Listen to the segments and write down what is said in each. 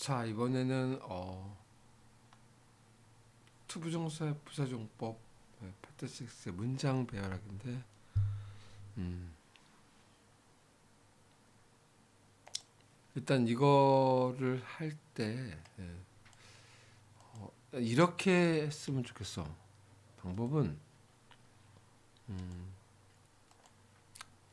자 이번에는 어 투부정사의 부사정법 네, 파트 6의 문장 배열하기인데 음 일단 이거를 할때 예, 어, 이렇게 했으면 좋겠어. 방법은 음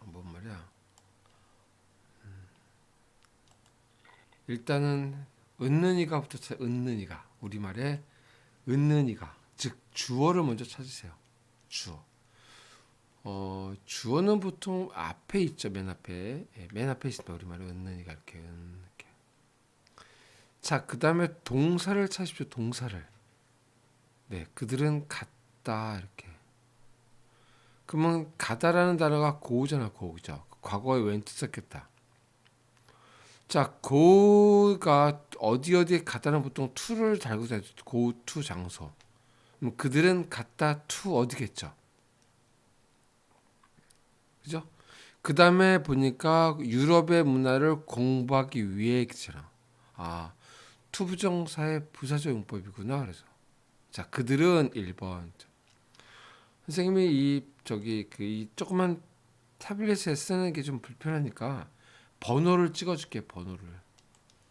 방법 말이야 일단은 은는이가부터 찾 은는이가 우리말에 은는이가 즉 주어를 먼저 찾으세요. 주어. 어 주어는 보통 앞에 있죠 맨 앞에 예, 맨 앞에 있습니다 우리말에 은는이가 이렇게 은 이렇게. 자 그 다음에 동사를 찾으십시오 동사를. 네 그들은 갔다 이렇게. 그러면 가다라는 단어가 고우잖아 고우 그죠? 과거에 웬트 썼겠다. 자, 고가 어디 어디에 갔다는 보통 투를 달고 다니죠. 고투 장소. 그럼 그들은 갔다 투 어디겠죠? 그죠? 그 다음에 보니까 유럽의 문화를 공부하기 위해 있잖아. 아, 투부정사의 부사적 용법이구나. 그래서. 자, 그들은 1번. 선생님이 이, 저기, 그, 이 조그만 타블렛에 쓰는 게 좀 불편하니까 번호를 찍어줄게 번호를.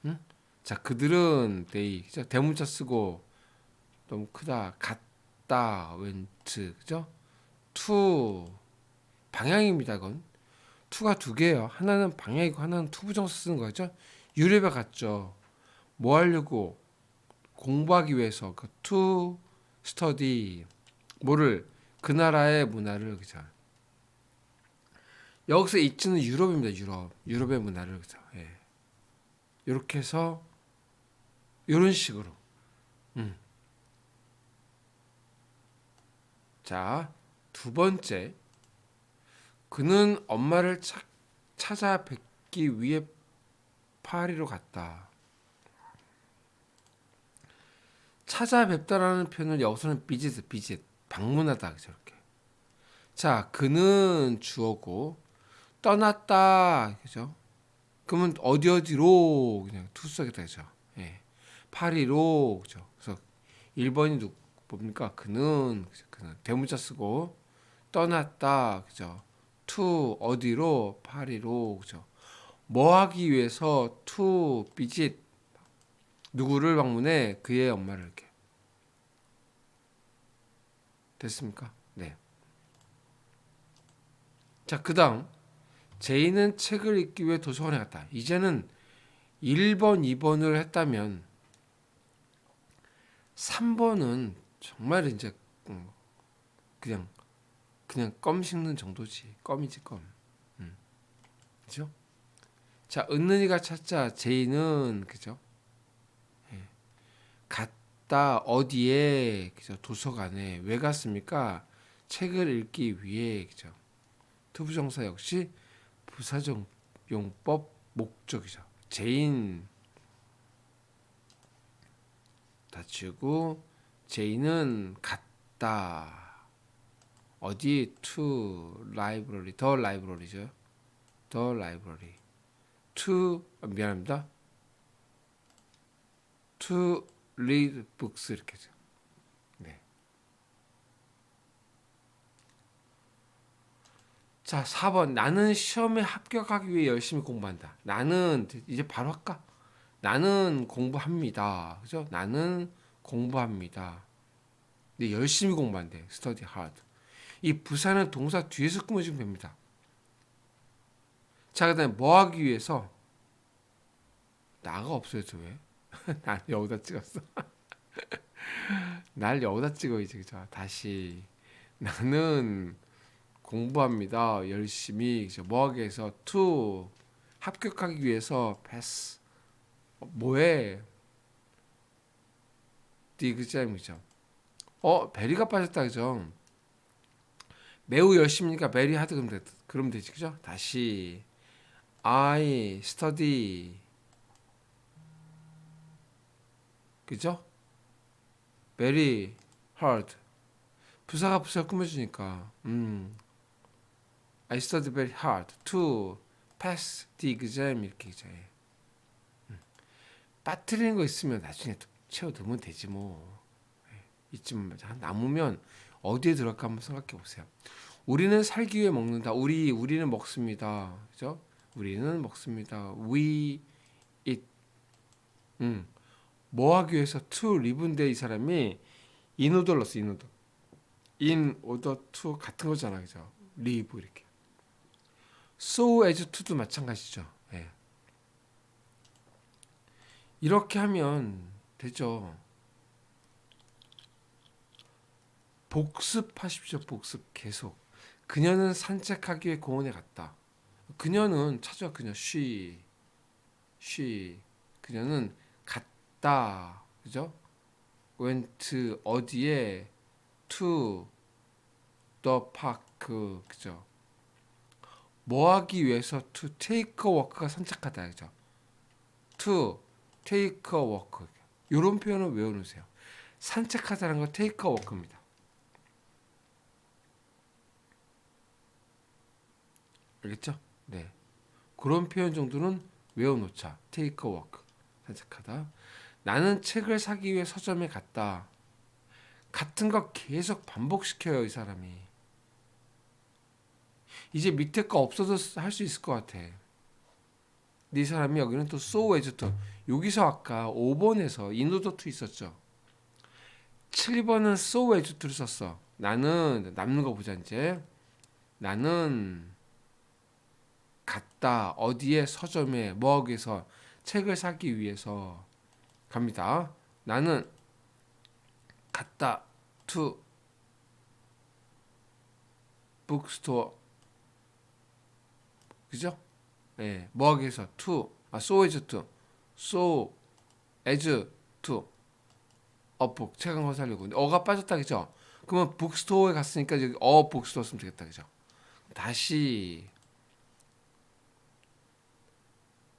응? 자 그들은 they 그죠? 대문자 쓰고 너무 크다 갔다 웬트 그죠? to 방향입니다 이건 to가 두 개예요. 하나는 방향이고 하나는 투부정사 쓰는 거죠. 유럽에 갔죠. 뭐 하려고 공부하기 위해서 그 to study 뭐를 그 나라의 문화를 그죠? 여기서 이츠는 유럽입니다. 유럽. 유럽의 문화를 그죠. 예. 이렇게 해서 이런 식으로. 음. 자, 두 번째. 그는 엄마를 차, 찾아뵙기 위해 파리로 갔다. 찾아뵙다라는 표현을 여기서는 비짓, 비짓, 방문하다 저렇게. 자, 그는 주어고 떠났다. 그죠? 그러면 어디 어디로 그냥 투석이다 그죠? 예. 파리로 그죠? 그래서 1번이 누 뭡니까? 그는 그죠? 그는 대문자 쓰고 떠났다. 그죠? 투 어디로 파리로 그죠? 뭐 하기 위해서 투 비짓 누구를 방문해 그의 엄마를 이렇게 됐습니까? 네. 자, 그다음 제이는 책을 읽기 위해 도서관에 갔다. 이제는 1번, 2번을 했다면 3번은 정말 이제 음, 그냥 그냥 껌 씹는 정도지. 껌이지 껌. 음. 그죠? 자, 은는이가 찾자. 제이는 그죠? 예. 갔다 어디에 그죠? 도서관에 왜 갔습니까? 책을 읽기 위해 그죠? 투부정사 역시 부사적 용법 목적이죠. 제인 다치고 제인은 갔다 어디 to library 더 라이브러리죠. 더 라이브러리 to 아, 미안합니다. to read books 이렇게 죠. 자, 4번. 나는 시험에 합격하기 위해 열심히 공부한다. 나는 이제 바로 할까? 나는 공부합니다. 그죠? 나는 공부합니다. 근데 열심히 공부한대. study hard. 이 부사는 동사 뒤에서 꾸며주면 됩니다. 자, 그다음에 뭐 하기 위해서 나가 없어요, 저 왜? 날 여기다 찍었어. 날 여기다 찍어야지, 그죠? 다시 나는 공부합니다. 열심히 뭐하기 위해서 to 합격하기 위해서 패스 뭐해 디 그자임이죠. 어 베리가 빠졌다 그죠? 매우 열심히니까 베리 하드 그럼 되, 그럼 되지 그죠? 다시 I study 그죠? very hard 부사가 부사를 꾸며주니까 음 I studied very hard to pass the exam 이렇게 죠 빠뜨리는 거 있으면 나중에 또 채워 넣으면 되지 뭐. 예, 이쯤 남으면 어디에 들어갈까 한번 생각해 보세요. 우리는 살기 위해 먹는다. 우리 우리는 먹습니다. 그죠? 우리는 먹습니다. We eat. 음. 뭐 하기 위해서 to live인데 이 사람이 in order 넣었어. in order. in order to 같은 거잖아. 그죠? live 이렇게. So as to도 마찬가지죠. 예. 이렇게 하면 되죠. 복습하십시오. 복습 계속. 그녀는 산책하기 위해 공원에 갔다. 그녀는 찾아 그녀 she she 그녀는 갔다. 그죠? went 어디에 to the park 그죠? 뭐 하기 위해서 to take a walk가 산책하다 그죠? to take a walk 이런 표현을 외워놓으세요. 산책하다는 거 take a walk입니다. 알겠죠? 네. 그런 표현 정도는 외워놓자. take a walk. 산책하다. 나는 책을 사기 위해 서점에 갔다. 같은 거 계속 반복시켜요, 이 사람이. 이제 밑에 거 없어도 할수 있을 것 같아. 이 사람이 여기는 또 so as to. 여기서 아까 5번에서 인오더 to 있었죠. 7번은 so as to를 썼어. 나는 남는 거 보자 이제. 나는 갔다 어디에 서점에 뭐하기에서 책을 사기 위해서 갑니다. 나는 갔다 to bookstore 그죠? 예, 뭐하기 위해서 to 아 so as to so as to 어책한권 사려고 근데 어가 빠졌다 그죠? 그러면 북스토어에 갔으니까 여기 어 북스토어 쓰면 되겠다 그죠? 다시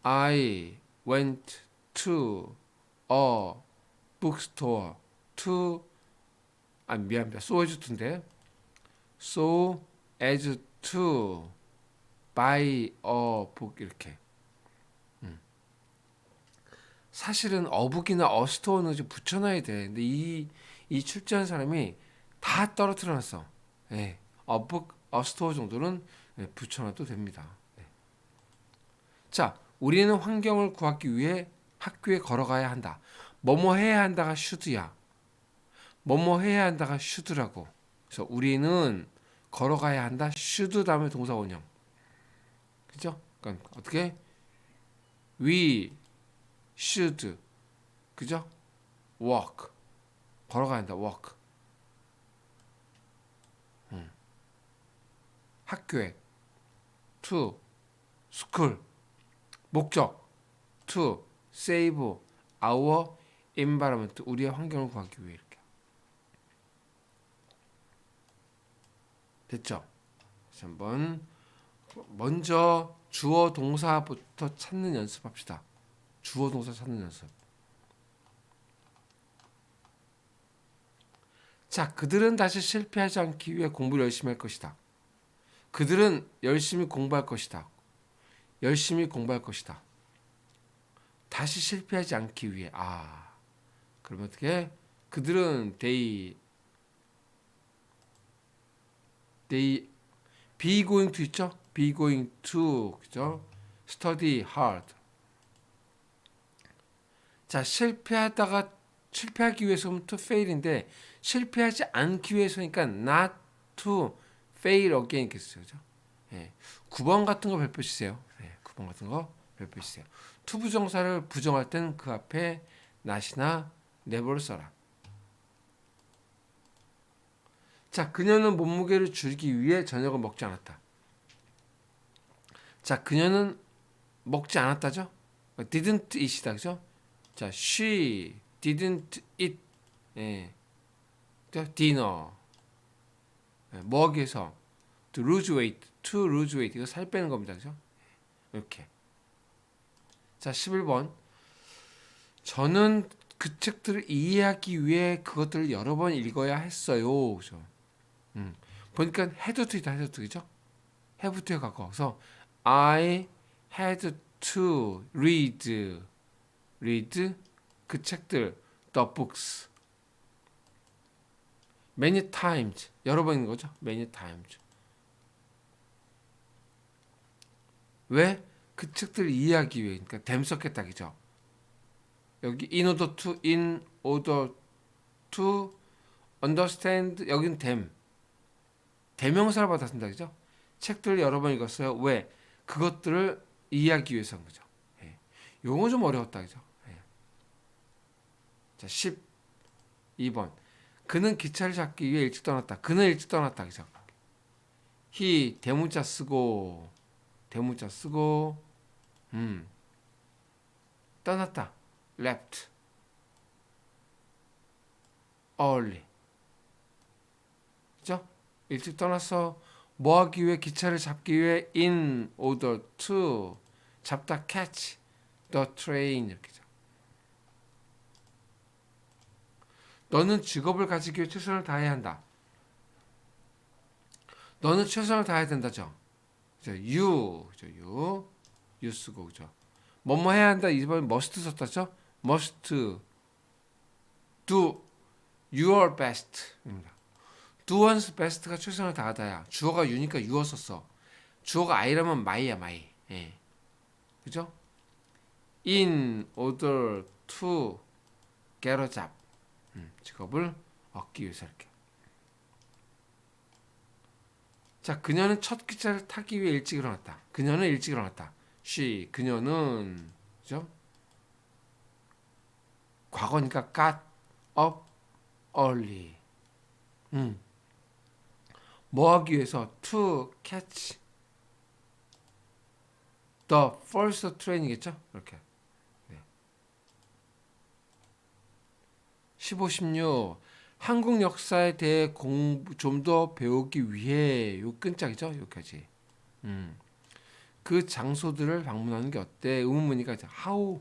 I went to a bookstore to 아 미안 미안 so as to인데 so as to buy a book 이렇게 음. 사실은 어북이나 어스토어는 좀 붙여놔야 돼 근데 이, 이 출제한 사람이 다 떨어뜨려 놨어 예. 어북 어스토어 정도는 예, 붙여놔도 됩니다 네. 자 우리는 환경을 구하기 위해 학교에 걸어가야 한다. 뭐뭐 해야 한다가 should야. 뭐뭐 해야 한다가 should라고. 그래서 우리는 걸어가야 한다. should 다음에 동사 원형. 그죠? 그러니까 어떻게? We should. 그죠? walk. 걸어가야 한다. walk. 음. 학교에 to school. 목적 to save our environment 우리의 환경을 구하기 위해 이렇게 됐죠? 다시 한번 먼저 주어 동사부터 찾는 연습합시다. 주어 동사 찾는 연습. 자, 그들은 다시 실패하지 않기 위해 공부를 열심히 할 것이다. 그들은 열심히 공부할 것이다. 열심히 공부할 것이다. 다시 실패하지 않기 위해 아 그러면 어떻게 그들은 they they be going to 있죠? Be going to 그죠? study hard 자 실패하다가 실패하기 위해서는 to fail인데 실패하지 않기 위해서니까 not to fail again 그죠? 예. 9번 같은 거 별표 치세요. 예, 9번 같은 거 별표 치세요. 투부정사를 부정할 때는 그 앞에 not이나 never를 써라. 자, 그녀는 몸무게를 줄이기 위해 저녁을 먹지 않았다. 자, 그녀는 먹지 않았다죠? didn't eat이다, 그죠? 자, she didn't eat 예. dinner. 예, 위해서? to lose weight. to lose weight 이거 살 빼는 겁니다. 그죠? 이렇게. 자, 11번. 저는 그 책들을 이해하기 위해 그것들을 여러 번 읽어야 했어요. 그죠? 음. 보니까 had to이다, had to. 그죠? to에 가까워서 I had to read read 그 책들 the books many times 여러 번인 거죠. many times 왜? 그 책들을 이해하기 위해 그러니까 댐 썼겠다 그죠? 여기 in order to in order to understand 여긴 댐 대명사를 받았습니다 그죠? 책들을 여러 번 읽었어요. 왜? 그것들을 이해하기 위해서인 거죠. 예. 용어 좀 어려웠다 그죠? 예. 자 12번 그는 기차를 잡기 위해 일찍 떠났다. 그는 일찍 떠났다 그죠? he 대문자 쓰고 대문자 쓰고 음 떠났다 left early 그죠? 일찍 떠나서 뭐 하기 위해 기차를 잡기 위해 in order to 잡다 catch the train 이렇게죠. 너는 직업을 가지기 위해 최선을 다해야 한다. 너는 최선을 다해야 된다죠. 그죠? you, 그죠? you, you 쓰고 그죠? 뭐뭐 해야 한다. 이번에 must 썼다죠? must do your best입니다. Do one's best가 최선을 다하다야. 주어가 you니까 you 썼어. 주어가 I라면 my야 my. 예. 그죠? in order to get a job. 음, 직업을 얻기 위해서 이렇게. 자, 그녀는 첫 기차를 타기 위해 일찍 일어났다. 그녀는 일찍 일어났다. she 그녀는 그죠? 과거니까 got up early. 음. 뭐 하기 위해서 to catch the first train이겠죠? 이렇게. 네. 15, 16 한국 역사에 대해 좀 더 배우기 위해 요 끈짝이죠 여기까지. 음. 그 장소들을 방문하는 게 어때? 의문문이가 how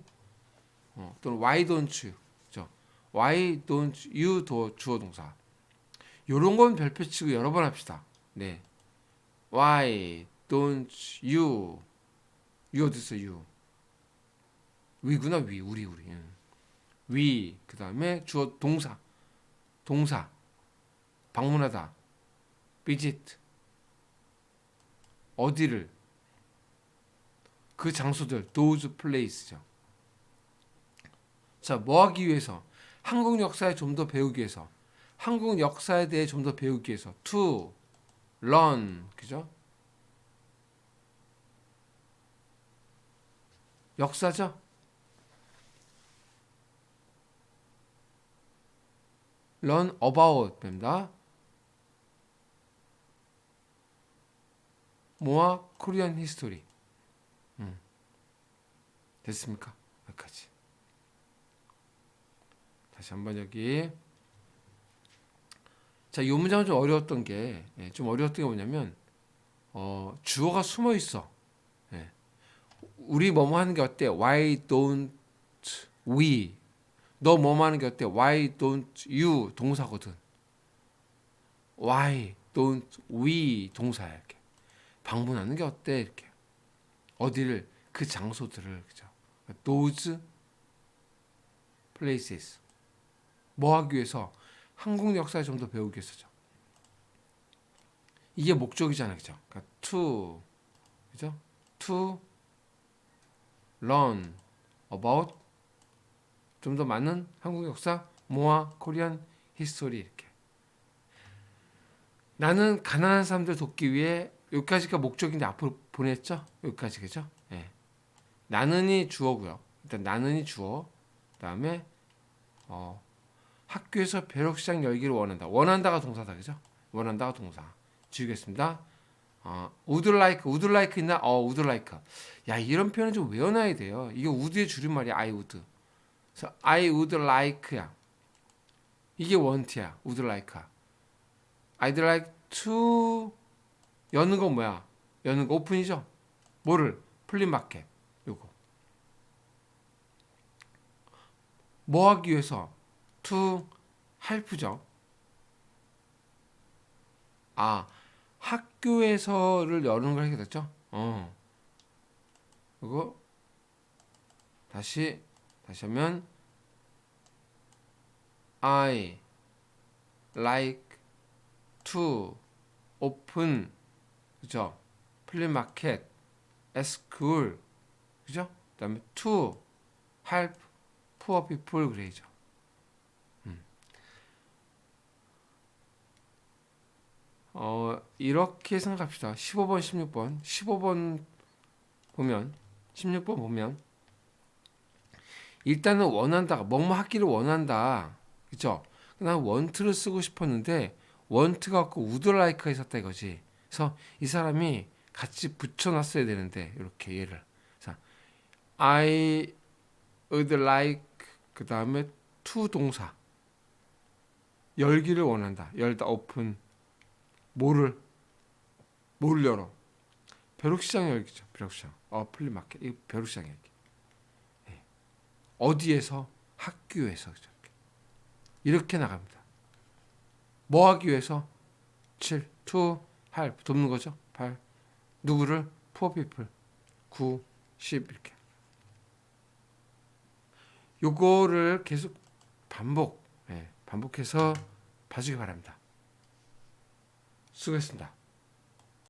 어, 또는 why don't you, 그죠? Why don't you 도 주어 동사. 요런 건 별표 치고 여러 번 합시다. 네. Why don't you? 어디 있어 you? 위구나 위 우리 우리. 응. 위 그 다음에 주어 동사 동사 방문하다 visit 어디를 그 장소들 those places죠. 자, 뭐 하기 위해서 한국 역사에 좀 더 배우기 위해서 한국 역사에 대해 좀 더 배우기 위해서 to learn 그죠? 역사죠? learn about 됩니다. 모아 코리안 히스토리. 음. 됐습니까? 여기까지. 다시 한번 여기. 자, 이 문장은 좀 어려웠던 게, 예, 좀 어려웠던 게 뭐냐면, 어, 주어가 숨어 있어. 예. 우리 뭐뭐 하는 게 어때? Why don't we? 너 뭐뭐 하는 게 어때? Why don't you? 동사거든. Why don't we? 동사야, 이렇게. 방문하는 게 어때? 이렇게. 어디를, 그 장소들을, 그죠? Those places. 뭐 하기 위해서? 한국 역사에 좀 더 배우기 위해서죠. 이게 목적이잖아요. 그죠? 그러니까 to, 그죠? to learn about 좀 더 많은 한국 역사, 모아 코리안 히스토리 이렇게. 나는 가난한 사람들 돕기 위해 여기까지가 목적인데 앞으로 보냈죠? 여기까지 그죠? 예. 나는이 주어고요. 일단 나는이 주어. 그다음에 어, 학교에서 벼룩시장 열기를 원한다. 원한다가 동사다. 그죠? 원한다가 동사. 지우겠습니다. 어, would like, would like 있나? 어, would like. 야, 이런 표현은 좀 외워놔야 돼요. 이게 would의 줄임말이야. I would. 그래서 I would like야. 이게 want야. would like. I'd like to 여는 건 뭐야? 여는 거 오픈이죠? 뭐를? 플리마켓. 요거. 뭐 하기 위해서? To help죠. 아, 학교에서를 여는 걸 하게 됐죠? 어. 그리고 다시 다시 하면 I like to open 그죠? 플리마켓 school 그죠? 그다음에 to help poor people 그래야죠. 음. 어 이렇게 생각합시다. 15번, 16번, 15번 보면 16번 보면 일단은 원한다가 뭐뭐 하기를 원한다. 그죠? 난 원트를 쓰고 싶었는데 원트가 없고 우드라이크가 있었다 이거지. 그래서 이 사람이 같이 붙여놨어야 되는데 이렇게 얘를. 자, I would like 그 다음에 to 동사 열기를 원한다. 열다 오픈 뭐를 뭐를 열어? 벼룩시장 열기죠. 벼룩시장. 어 플리마켓 이 벼룩시장 열기. 예. 어디에서 학교에서 그죠? 이렇게 나갑니다. 뭐 하기 위해서 7 to help 돕는 거죠. 8 누구를 people 9 10 이렇게 요거를 계속 반복 예, 반복해서 봐주기 바랍니다. 수고했습니다.